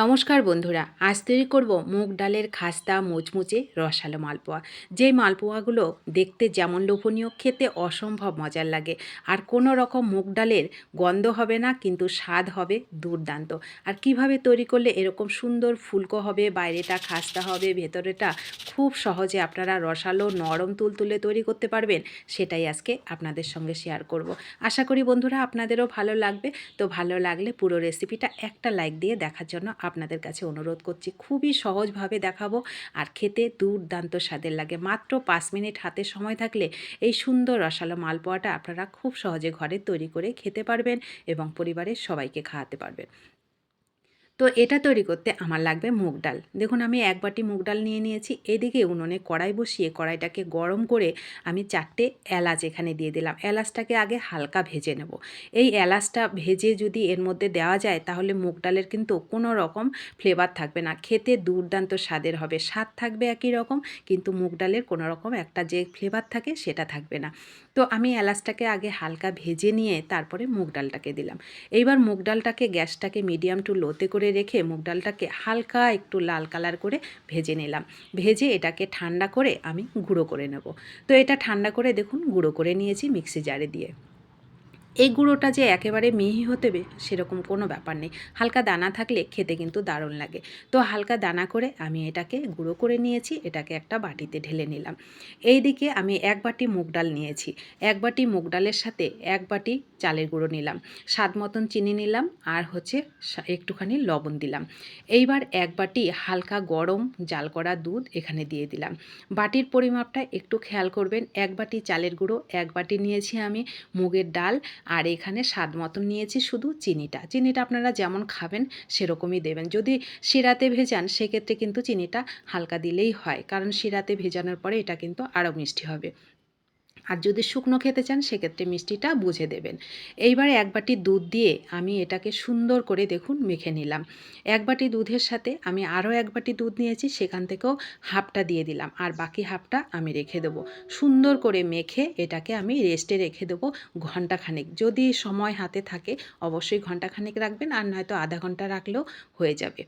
নমস্কার বন্ধুরা, আজ তৈরি করব মুগ ডালের খাস্তা, মুচমুচে রসালো মালপোয়া। যেই মালপোয়াগুলো দেখতে যেমন লোভনীয়, খেতে অসম্ভব মজার লাগে। আর কোনো রকম মুগ ডালের গন্ধ হবে না, কিন্তু স্বাদ হবে দুর্দান্ত। আর কীভাবে তৈরি করলে এরকম সুন্দর ফুলকো হবে, বাইরেটা খাস্তা হবে, ভেতরেটা খুব সহজে আপনারা রসালো, নরম তুলতুলে তৈরি করতে পারবেন, সেটাই আজকে আপনাদের সঙ্গে শেয়ার করব। আশা করি বন্ধুরা, আপনাদেরও ভালো লাগবে। তো ভালো লাগলে পুরো রেসিপিটা একটা লাইক দিয়ে দেখার জন্য আপনাদের কাছে অনুরোধ করছি, খুবই সহজভাবে দেখাবো আর খেতে দুর্দান্ত স্বাদের লাগে। মাত্র পাঁচ মিনিট হাতে সময় থাকলে এই সুন্দর রসালো মালপোয়াটা আপনারা খুব সহজে ঘরে তৈরি করে খেতে পারবেন এবং পরিবারের সবাইকে খাওয়াতে পারবেন। তো এটা তৈরি করতে আমার লাগবে মুগ ডাল। দেখুন আমি এক বাটি মুগ ডাল নিয়ে নিয়েছি, এদিকে উনুনে কড়াই বসিয়ে কড়াইটাকে গরম করে আমি চারটে এলাচ এখানে দিয়ে দিলাম। এলাচটাকে আগে হালকা ভেজে নেব। এই এলাচটা ভেজে যদি এর মধ্যে দেওয়া যায়, তাহলে মুগ ডালের কিন্তু কোনো রকম ফ্লেভার থাকবে না। খেতে দুর্দান্ত স্বাদের হবে, স্বাদ থাকবে একই রকম, কিন্তু মুগ ডালের কোনো রকম একটা যে ফ্লেভার থাকে সেটা থাকবে না। তো আমি এলাচটাকে আগে হালকা ভেজে নিয়ে তারপরে মুগ ডালটাকে দিলাম। এইবার মুগ ডালটাকে গ্যাসটাকে মিডিয়াম টু লোতে করে রেখে মুগ ডালটাকে হালকা একটু লাল কালার করে ভেজে নিলাম। ভেজে এটাকে ঠান্ডা করে আমি গুঁড়ো করে নেব। তো এটা ঠান্ডা করে দেখুন, গুঁড়ো করে নিয়েছি মিক্সি জারে দিয়ে। এই গুঁড়োটা যে একেবারে মিহি হতে সেরকম কোনো ব্যাপার নেই। হালকা দানা থাকলে খেতে কিন্তু দারুণ লাগে। তো হালকা দানা করে আমি এটাকে গুঁড়ো করে নিয়েছি, এটাকে একটা বাটিতে ঢেলে নিলাম। এই দিকে আমি এক বাটি মুগ ডাল নিয়েছি। এক বাটি মুগ ডালের সাথে এক বাটি চালের গুঁড়ো নিলাম। স্বাদ মতন চিনি নিলাম আর হচ্ছে একটুখানি লবণ দিলাম। এইবার এক বাটি হালকা গরম জাল করা দুধ এখানে দিয়ে দিলাম। বাটির পরিমাপটা একটু খেয়াল করবেন, এক বাটি চালের গুঁড়ো, এক বাটি নিয়েছি আমি মুগের ডাল আর এখানে স্বাদ মতন নিয়েছি শুধু চিনিটা। চিনিটা আপনারা যেমন খাবেন সেরকমই দেবেন। যদি শিরাতে ভেজান, সেক্ষেত্রে কিন্তু চিনিটা হালকা দিলেই হয়। কারণ শিরাতে ভেজানোর পরে এটা কিন্তু আরও মিষ্টি হবে। আর যদি শুকনো খেতে চান, সেক্ষেত্রে মিষ্টিটা বুঝে দেবেন। এইবারে এক বাটি দুধ দিয়ে আমি এটাকে সুন্দর করে দেখুন মেখে নিলাম। এক বাটি দুধের সাথে আমি আরও এক বাটি দুধ নিয়েছি, সেখান থেকেও হাফটা দিয়ে দিলাম। আর বাকি হাফটা আমি রেখে দেবো। সুন্দর করে মেখে এটাকে আমি রেস্টে রেখে দেবো ঘন্টাখানেক যদি সময় হাতে থাকে, অবশ্যই ঘন্টাখানেক রাখবেন, আর নয়তো আধা ঘণ্টা রাখলেও হয়ে যাবে।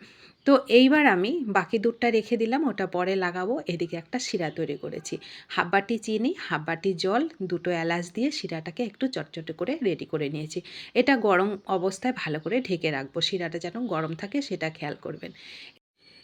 তো এইবার আমি বাকি দুধটা রেখে দিলাম, ওটা পরে লাগাবো। এদিকে একটা শিরা তৈরি করেছি। হাফ বাটি চিনি হাফ বাটি জল, দুটো এলাচ দিয়ে শিরাটাকে একটু চটচটে করে রেডি করে নিয়েছি। এটা গরম অবস্থায় ভালো করে ঢেকে রাখব। শিরাটা যেন গরম থাকে, সেটা খেয়াল করবেন।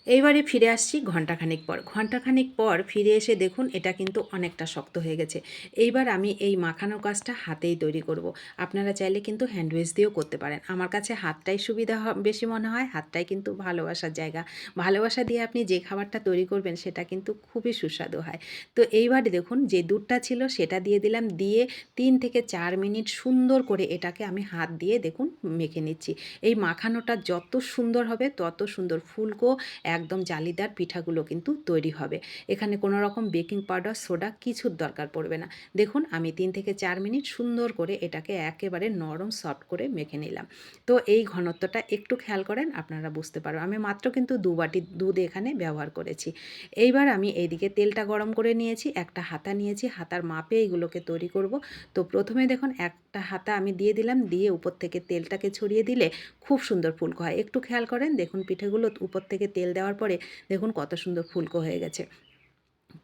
এইবারে ফিরে আসছি ঘন্টাখানিক পর। ঘন্টাখানিক পর ফিরে এসে দেখুন এটা কিন্তু অনেকটা শক্ত হয়ে গেছে। এইবার আমি এই মাখানো কাজটা হাতেই তৈরি করব। আপনারা চাইলে কিন্তু হ্যান্ডওয়েজ দিয়েও করতে পারেন। আমার কাছে হাতটাই সুবিধা বেশি মনে হয়, হাতটাই কিন্তু ভালোবাসার জায়গা। ভালোবাসা দিয়ে আপনি যে খাবারটা তৈরি করবেন সেটা কিন্তু খুবই সুস্বাদু হয়। তো এইবার দেখুন যে দুধটা ছিল সেটা দিয়ে দিলাম, দিয়ে তিন থেকে চার মিনিট সুন্দর করে এটাকে আমি হাত দিয়ে দেখুন মেখে নিচ্ছি। এই মাখানোটা যত সুন্দর হবে তত সুন্দর। ফুলকো একদম জালিদার পিঠাগুলো কিন্তু তৈরি হবে। এখানে কোনো রকম বেকিং পাউডার, সোডা কিছুর দরকার পড়বে না। দেখুন, আমি তিন থেকে চার মিনিট সুন্দর করে এটাকে একেবারে নরম সফট করে মেখে নিলাম। তো এই ঘনত্বটা একটু খেয়াল করেন, আপনারা বুঝতে পারবেন। আমি মাত্র কিন্তু দু বাটি দুধ এখানে ব্যবহার করেছি। এইবার আমি এইদিকে তেলটা গরম করে নিয়েছি, একটা হাতা নিয়েছি, হাতার মাপে এইগুলোকে তৈরি করব। তো প্রথমে দেখুন, একটা হাতা আমি দিয়ে দিলাম, দিয়ে উপর থেকে তেলটাকে ছড়িয়ে দিলে খুব সুন্দর ফুলকো হয়। একটু খেয়াল করেন, দেখুন পিঠেগুলো উপর থেকে তেল দেওয়ার পরে দেখুন কত সুন্দর ফুলকো হয়ে গেছে।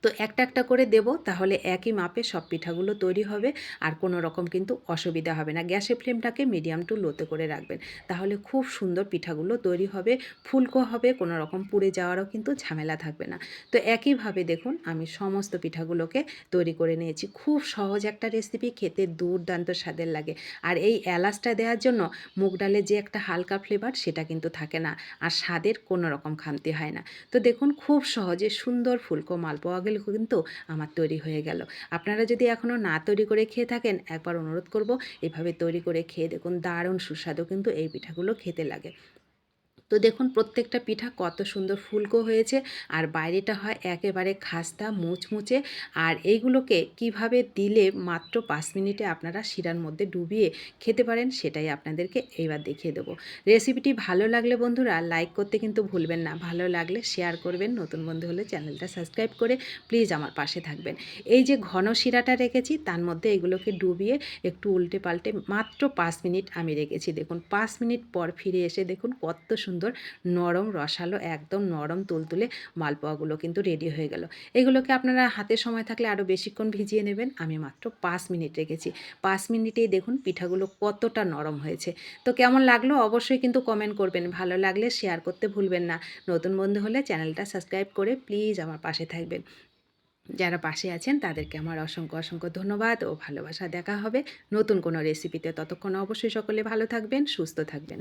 তো একটা একটা করে দেব, তাহলে একই মাপে সব পিঠাগুলো তৈরি হবে আর কোনো রকম কিন্তু অসুবিধা হবে না। গ্যাসের ফ্লেমটাকে মিডিয়াম টু লোতে করে রাখবেন। তাহলে খুব সুন্দর পিঠাগুলো তৈরি হবে, ফুলকো হবে, কোনো রকম পুড়ে যাওয়ারও কিন্তু ঝামেলা থাকবে না। তো একইভাবে দেখুন, আমি সমস্ত পিঠাগুলোকে তৈরি করে নিয়েছি। খুব সহজ একটা রেসিপি, খেতে দুর্দান্ত স্বাদের লাগে। আর এই এলাচটা দেওয়ার জন্য মুগ ডালের যে একটা হালকা ফ্লেভার, সেটা কিন্তু থাকে না। আর স্বাদের কোনো রকম খামতি হয় না। তো দেখুন, খুব সহজে সুন্দর ফুলকো মালপোয়া গেলে কিন্তু আমার তৈরি হয়ে গেল। আপনারা যদি এখনও না তৈরি করে খেয়ে থাকেন, একবার অনুরোধ করব, এভাবে তৈরি করে খেয়ে দেখুন, দারুণ সুস্বাদু কিন্তু এই পিঠাগুলো খেতে লাগে। তো দেখুন প্রত্যেকটা পিঠা কত সুন্দর ফুলকো হয়েছে, আর বাইরেটা হয় একেবারে খাস্তা, মুচমুচে, আর এইগুলোকে কীভাবে দিলে মাত্র পাঁচ মিনিটে আপনারা শিরার মধ্যে ডুবিয়ে খেতে পারেন সেটাই আপনাদেরকে এইবার দেখিয়ে দেবো। রেসিপিটি ভালো লাগলে বন্ধুরা লাইক করতে কিন্তু ভুলবেন না, ভালো লাগলে শেয়ার করবেন, নতুন বন্ধু হলে চ্যানেলটা সাবস্ক্রাইব করে প্লিজ আমার পাশে থাকবেন। এই যে ঘন শিরাটা রেখেছি, তার মধ্যে এগুলোকে ডুবিয়ে একটু উল্টে পাল্টে মাত্র পাঁচ মিনিট আমি রেখেছি। দেখুন, পাঁচ মিনিট পর ফিরে এসে দেখুন কত সুন্দর সুন্দর নরম রসালো একদম নরম তুলতুলে মালপোয়াগুলো কিন্তু রেডি হয়ে গেল। এগুলোকে আপনারা হাতে সময় থাকলে আরও বেশিক্ষণ ভিজিয়ে নেবেন। আমি মাত্র পাঁচ মিনিট রেখেছি। পাঁচ মিনিটেই দেখুন পিঠাগুলো কতটা নরম হয়েছে। তো কেমন লাগল অবশ্যই কিন্তু কমেন্ট করবেন। ভালো লাগলে শেয়ার করতে ভুলবেন না। নতুন বন্ধু হলে চ্যানেলটা সাবস্ক্রাইব করে প্লিজ আমার পাশে থাকবেন। যারা পাশে আছেন তাদেরকে আমার অসংখ্য অসংখ্য ধন্যবাদ ও ভালোবাসা দেখা হবে নতুন কোনো রেসিপিতে ততক্ষণ অবশ্যই সকলে ভালো থাকবেন, সুস্থ থাকবেন।